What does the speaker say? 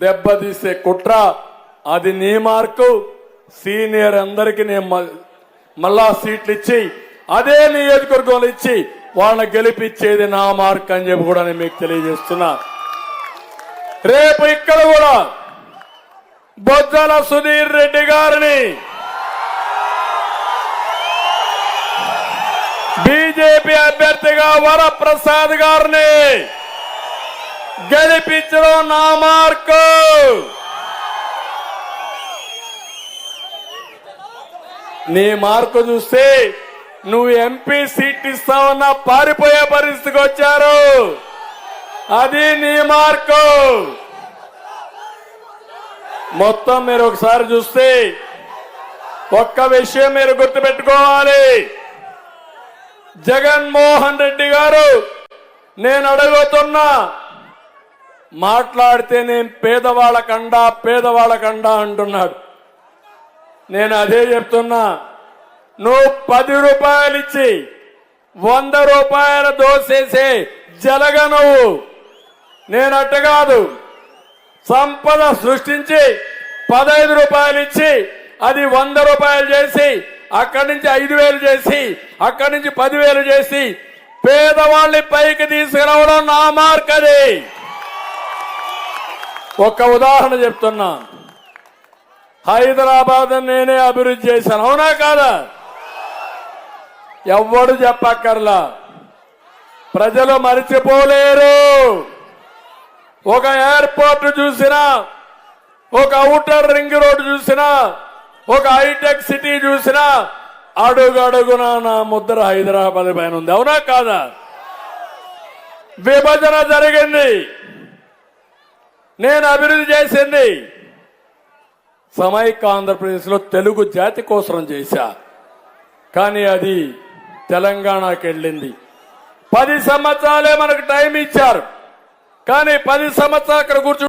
దెబ్బతీసే కుట్ర అది నీ మార్కు. సీనియర్ అందరికి నేను మళ్ళా సీట్లు ఇచ్చి అదే నియోజకవర్గంలో ఇచ్చి వాళ్ళని గెలిపించేది నా మార్క్ అని చెప్పి కూడా నేను మీకు తెలియజేస్తున్నా. రేపు ఇక్కడ కూడా బొజ్జల సుధీర్ రెడ్డి గారిని బీజేపీ అభ్యర్థిగా వరప్రసాద్ గారిని గెలిపించడం నా మార్కు. నీ మార్కు చూస్తే నువ్వు ఎంపీ సీట్ ఇస్తావన్న పారిపోయే పరిస్థితికి వచ్చారు. అది నీ మార్కు. మొత్తం మీరు ఒకసారి చూస్తే ఒక్క విషయం మీరు గుర్తుపెట్టుకోవాలి. జగన్మోహన్ రెడ్డి గారు నేను అడుగుతున్నా మాట్లాడితే నేను పేదవాళ్ళకండా పేదవాళ్ళకండా అంటున్నాడు. నేను అదే చెప్తున్నా. నువ్వు పది రూపాయలు ఇచ్చి వంద రూపాయల దోసేసే జలగ నువ్వు. నేను కాదు. సంపద సృష్టించి పదహైదు రూపాయలు ఇచ్చి అది వంద రూపాయలు చేసి అక్కడి నుంచి ఐదు వేలు చేసి అక్కడి నుంచి పదివేలు చేసి పేదవాళ్ళని పైకి తీసుకురావడం నా మార్క్ అది ఒక ఉదాహరణ చెప్తున్నా. హైదరాబాద్ నేనే అభివృద్ధి చేశాను. అవునా కాదా? ఎవ్వడు చెప్పక్కర్లా. ప్రజలు మరిచిపోలేరు. ఒక ఎయిర్పోర్ట్ చూసినా ఒక అవుటర్ రింగ్ రోడ్ చూసినా ఒక హైటెక్ సిటీ చూసినా అడుగడుగున నా ముద్ర హైదరాబాద్ పైన ఉంది. అవునా కాదా? విభజన జరిగింది. నేను అభివృద్ధి చేసింది. సమైక్య ఆంధ్రప్రదేశ్లో తెలుగు జాతి కోసం చేశా. కానీ అది తెలంగాణకి వెళ్ళింది. పది సంవత్సరాలే మనకు టైం ఇచ్చారు. కానీ పది సంవత్సరాలు అక్కడ కూర్చు